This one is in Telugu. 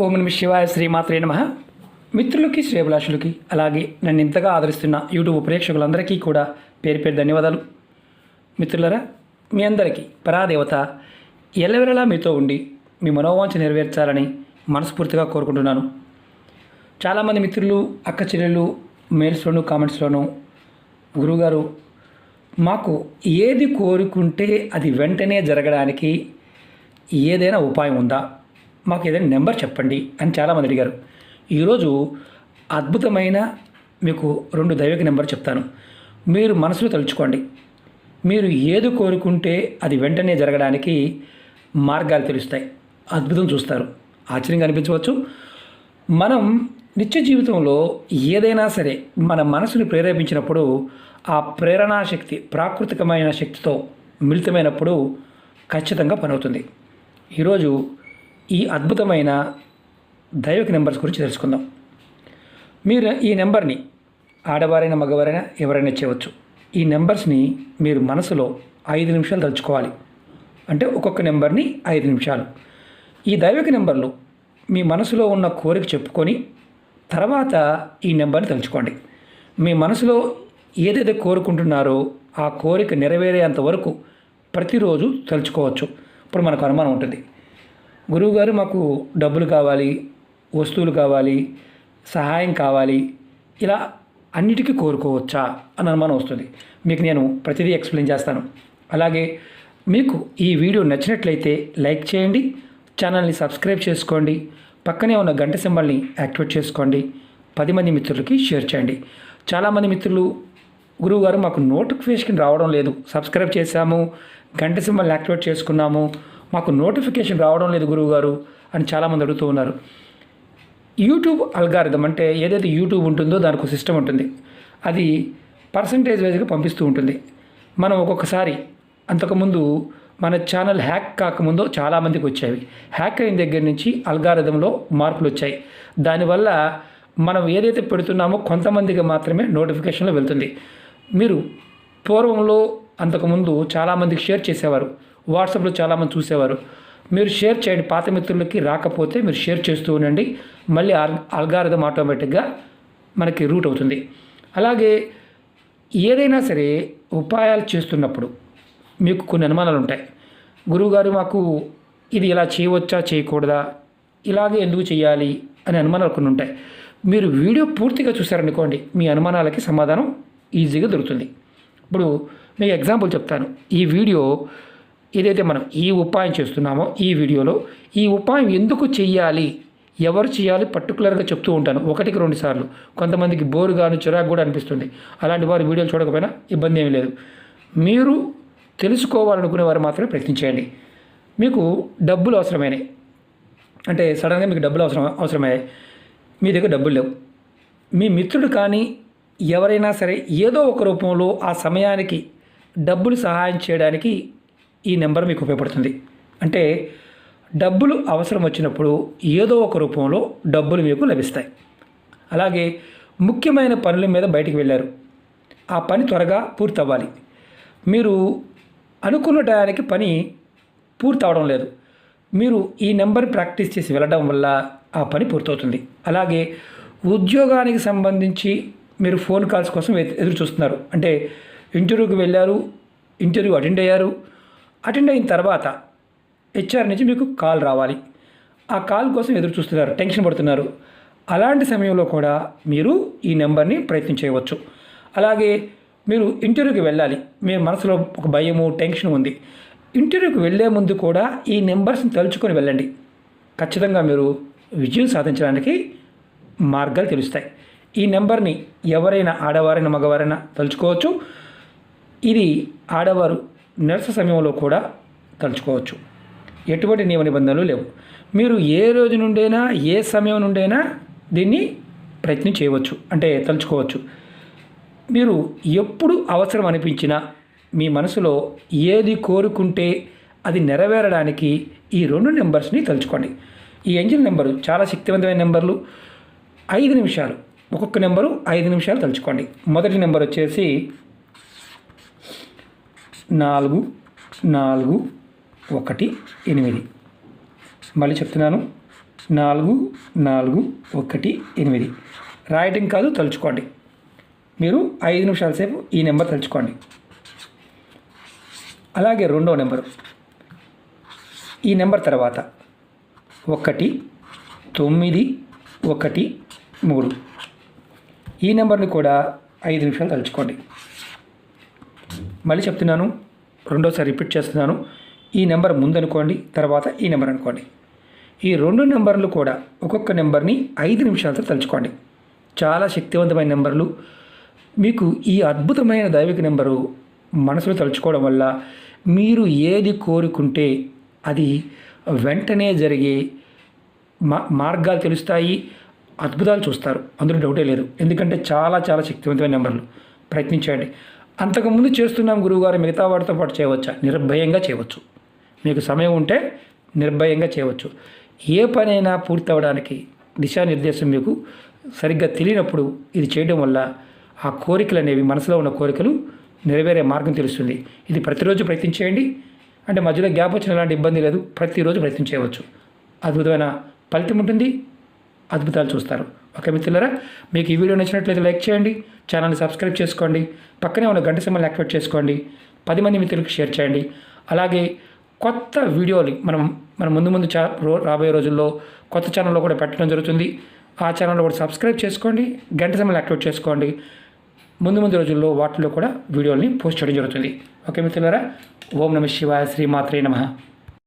ఓం నమ శివాయ శ్రీమాత్రే నమ. మిత్రులకి శ్రేభిలాషులకి అలాగే నన్ను ఇంతగా ఆదరిస్తున్న యూట్యూబ్ ప్రేక్షకులందరికీ కూడా పేరు పేరు ధన్యవాదాలు. మిత్రులరా మీ అందరికీ పరాదేవత ఎలవెరలా మీతో ఉండి మీ మనోవాంఛ నెరవేర్చాలని మనస్ఫూర్తిగా కోరుకుంటున్నాను. చాలామంది మిత్రులు అక్క చెల్లెలు మెయిల్స్లోను కామెంట్స్లోను గురువుగారు మాకు ఏది కోరుకుంటే అది వెంటనే జరగడానికి ఏదైనా ఉపాయం ఉందా? మాకు ఏదైనా నెంబర్ చెప్పండి అని చాలామంది అడిగారు. ఈరోజు అద్భుతమైన మీకు రెండు దైవిక నెంబర్ చెప్తాను. మీరు మనసులో తలుచుకోండి. మీరు ఏది కోరుకుంటే అది వెంటనే జరగడానికి మార్గాలు తెలుస్తాయి. అద్భుతం చూస్తారు. ఆశ్చర్యంగా అనిపించవచ్చు. మనం నిత్య జీవితంలో ఏదైనా సరే మన మనసుని ప్రేరేపించినప్పుడు ఆ ప్రేరణా శక్తి ప్రాకృతికమైన శక్తితో మిళితమైనప్పుడు ఖచ్చితంగా పనవుతుంది ఈరోజు ఈ అద్భుతమైన దైవిక నెంబర్స్ గురించి తెలుసుకుందాం. మీరు ఈ నెంబర్ని ఆడవారైనా మగవారైనా ఎవరైనా చేయవచ్చు. ఈ నెంబర్స్ని మీరు మనసులో ఐదు నిమిషాలు తలుచుకోవాలి. అంటే ఒక్కొక్క నెంబర్ని ఐదు నిమిషాలు. ఈ దైవిక నెంబర్లు మీ మనసులో ఉన్న కోరిక చెప్పుకొని తర్వాత ఈ నెంబర్ని తలుచుకోండి. మీ మనసులో ఏదైతే కోరుకుంటున్నారో ఆ కోరిక నెరవేరేంత వరకు ప్రతిరోజు తలుచుకోవచ్చు. ఇప్పుడు మనకు అనుమానం ఉంటుంది. గురువుగారు మాకు డబ్బులు కావాలి వస్తువులు కావాలి సహాయం కావాలి ఇలా అన్నిటికీ కోరుకోవచ్చా అని అనుమానం వస్తుంది. మీకు నేను ప్రతిదీ ఎక్స్ప్లెయిన్ చేస్తాను. అలాగే మీకు ఈ వీడియో నచ్చినట్లయితే లైక్ చేయండి ఛానల్ని సబ్స్క్రైబ్ చేసుకోండి పక్కనే ఉన్న గంట సింబల్ని యాక్టివేట్ చేసుకోండి పది మంది మిత్రులకి షేర్ చేయండి. చాలామంది మిత్రులు గురువుగారు మాకు నోటిఫికేషన్ రావడం లేదు. సబ్స్క్రైబ్ చేశాము గంట సింబల్ని యాక్టివేట్ చేసుకున్నాము మాకు నోటిఫికేషన్ రావడం లేదు గురువుగారు అని చాలామంది అడుగుతూ ఉన్నారు. యూట్యూబ్ అల్గారిథం అంటే ఏదైతే యూట్యూబ్ ఉంటుందో దానికి సిస్టమ్ ఉంటుంది. అది పర్సంటేజ్ వైజ్గా పంపిస్తూ ఉంటుంది. మనం ఒక్కొక్కసారి అంతకుముందు మన ఛానల్ హ్యాక్ కాకముందు చాలామందికి వచ్చేవి. హ్యాక్ అయిన దగ్గర నుంచి అల్గారిథంలో మార్పులు వచ్చాయి. దానివల్ల మనం ఏదైతే పెడుతున్నామో కొంతమందికి మాత్రమే నోటిఫికేషన్లో వెళ్తుంది. మీరు పూర్వంలో అంతకుముందు చాలామందికి షేర్ చేసేవారు. వాట్సాప్లో చాలామంది చూసేవారు. మీరు షేర్ చేయండి. పాత మిత్రులకి రాకపోతే మీరు షేర్ చేస్తూ ఉండండి. మళ్ళీ ఆల్ అల్గారిథం ఆటోమేటిక్గా మనకి రూట్ అవుతుంది. అలాగే ఏదైనా సరే ఉపాయాలు చేస్తున్నప్పుడు మీకు కొన్ని అనుమానాలు ఉంటాయి. గురువుగారు మాకు ఇది ఇలా చేయవచ్చా? చేయకూడదా? ఇలాగే ఎందుకు చేయాలి? అనే అనుమానాలు కొన్ని ఉంటాయి. మీరు వీడియో పూర్తిగా చూసారనుకోండి మీ అనుమానాలకి సమాధానం ఈజీగా దొరుకుతుంది. ఇప్పుడు మీకు ఎగ్జాంపుల్ చెప్తాను. ఈ వీడియో ఏదైతే మనం ఈ ఉపాయం చేస్తున్నామో ఈ వీడియోలో ఈ ఉపాయం ఎందుకు చెయ్యాలి? ఎవరు చేయాలి పర్టికులర్గా చెప్తూ ఉంటాను. ఒకటికి రెండు సార్లు. కొంతమందికి బోరుగాను చిరాకు కూడా అనిపిస్తుంది. అలాంటి వారు వీడియోలు చూడకపోయినా ఇబ్బంది ఏమీ లేదు. మీరు తెలుసుకోవాలనుకునే వారు మాత్రమే ప్రయత్నించేయండి మీకు డబ్బులు అవసరమైనవి అంటే సడన్గా మీకు డబ్బులు అవసరం అవసరమయ్యాయి. మీ దగ్గర డబ్బులు లేవు. మీ మిత్రుడు కానీ ఎవరైనా సరే ఏదో ఒక రూపంలో ఆ సమయానికి డబ్బులు సహాయం చేయడానికి ఈ నెంబర్ మీకు ఉపయోగపడుతుంది. అంటే డబ్బులు అవసరం వచ్చినప్పుడు ఏదో ఒక రూపంలో డబ్బులు మీకు లభిస్తాయి. అలాగే ముఖ్యమైన పనుల మీద బయటికి వెళ్ళారు. ఆ పని త్వరగా పూర్తవ్వాలి. మీరు అనుకున్న టయానికి పని పూర్తవడం లేదు. మీరు ఈ నెంబర్ ప్రాక్టీస్ చేసి వెళ్ళడం వల్ల ఆ పని పూర్తవుతుంది. అలాగే ఉద్యోగానికి సంబంధించి మీరు ఫోన్ కాల్స్ కోసం ఎదురు చూస్తున్నారు. అంటే ఇంటర్వ్యూకి వెళ్ళారు ఇంటర్వ్యూ అటెండ్ అయ్యారు. అటెండ్ అయిన తర్వాత హెచ్ఆర్ నుంచి మీకు కాల్ రావాలి. ఆ కాల్ కోసం ఎదురు చూస్తున్నారు టెన్షన్ పడుతున్నారు. అలాంటి సమయంలో కూడా మీరు ఈ నెంబర్ని ప్రయత్నం చేయవచ్చు. అలాగే మీరు ఇంటర్వ్యూకి వెళ్ళాలి. మీ మనసులో ఒక భయము టెన్షన్ ఉంది. ఇంటర్వ్యూకి వెళ్ళే ముందు కూడా ఈ నెంబర్స్ని తలుచుకొని వెళ్ళండి. ఖచ్చితంగా మీరు విజయం సాధించడానికి మార్గాలు తెలుస్తాయి. ఈ నెంబర్ని ఎవరైనా ఆడవారైనా మగవారైనా తలుచుకోవచ్చు. ఇది ఆడవారు నిరస సమయంలో కూడా తలుచుకోవచ్చు. ఎటువంటి నియమ నిబంధనలు లేవు. మీరు ఏ రోజు నుండైనా ఏ సమయం నుండైనా దీన్ని ప్రయత్నం చేయవచ్చు. అంటే తలుచుకోవచ్చు. మీరు ఎప్పుడు అవసరం అనిపించినా మీ మనసులో ఏది కోరుకుంటే అది నెరవేరడానికి ఈ రెండు నెంబర్స్ని తలుచుకోండి. ఈ ఎంజిన్ నెంబరు చాలా శక్తివంతమైన నెంబర్లు. ఐదు నిమిషాలు. ఒక్కొక్క నెంబరు ఐదు నిమిషాలు తలుచుకోండి. మొదటి నెంబర్ వచ్చేసి నాలుగు నాలుగు ఒకటి ఎనిమిది. మళ్ళీ చెప్తున్నాను. నాలుగు నాలుగు ఒకటి ఎనిమిది. రాయటం కాదు తలుచుకోండి. మీరు ఐదు నిమిషాల సేపు ఈ నెంబర్ తలుచుకోండి. అలాగే రెండో నెంబరు. ఈ నెంబర్ తర్వాత ఒకటి తొమ్మిది ఒకటి మూడు. ఈ నెంబర్ని కూడా ఐదు నిమిషాలు తలుచుకోండి. మళ్ళీ చెప్తున్నాను. రెండోసారి రిపీట్ చేస్తున్నాను. ఈ నెంబర్ ముందనుకోండి తర్వాత ఈ నెంబర్ అనుకోండి. ఈ రెండు నెంబర్లు కూడా ఒక్కొక్క నెంబర్ని ఐదు నిమిషాలతో తలుచుకోండి. చాలా శక్తివంతమైన నెంబర్లు. మీకు ఈ అద్భుతమైన దైవిక నెంబరు మనసులో తలుచుకోవడం వల్ల మీరు ఏది కోరుకుంటే అది వెంటనే జరిగే మా మార్గాలు తెలుస్తాయి అద్భుతాలు చూస్తారు. అందులో డౌటే లేదు. ఎందుకంటే చాలా చాలా శక్తివంతమైన నెంబర్లు. ప్రయత్నించండి అంతకుముందు చేస్తున్నాం గురువుగారు మిగతా వాటితో పాటు చేయవచ్చా? నిర్భయంగా చేయవచ్చు. మీకు సమయం ఉంటే నిర్భయంగా చేయవచ్చు. ఏ పనైనా పూర్తి అవ్వడానికి దిశానిర్దేశం మీకు సరిగ్గా తెలియనప్పుడు ఇది చేయడం వల్ల ఆ కోరికలు అనేవి మనసులో ఉన్న కోరికలు నెరవేరే మార్గం తెలుస్తుంది. ఇది ప్రతిరోజు ప్రయత్నం చేయండి అంటే మధ్యలో గ్యాప్ వచ్చిన ఎలాంటి ఇబ్బంది లేదు. ప్రతిరోజు ప్రయత్నం చేయవచ్చు అద్భుతమైన ఫలితం ఉంటుంది. అద్భుతాలు చూస్తారు. ఓకే మిత్రులరా మీకు ఈ వీడియో నచ్చినట్లయితే లైక్ చేయండి ఛానల్ని సబ్స్క్రైబ్ చేసుకోండి పక్కనే ఉన్న గంట సింబల్ని యాక్టివేట్ చేసుకోండి పది మంది మిత్రులకు షేర్ చేయండి. అలాగే కొత్త వీడియోలు మనం మన ముందు ముందు చా రో రాబోయే రోజుల్లో కొత్త ఛానల్లో కూడా పెట్టడం జరుగుతుంది. ఆ ఛానల్లో కూడా సబ్స్క్రైబ్ చేసుకోండి గంట సింబల్ యాక్టివేట్ చేసుకోండి. ముందు ముందు రోజుల్లో వాటిలో కూడా వీడియోల్ని పోస్ట్ చేయడం జరుగుతుంది. ఓకే మిత్రులారా ఓం నమ శివాయ శ్రీమాత్రే నమః.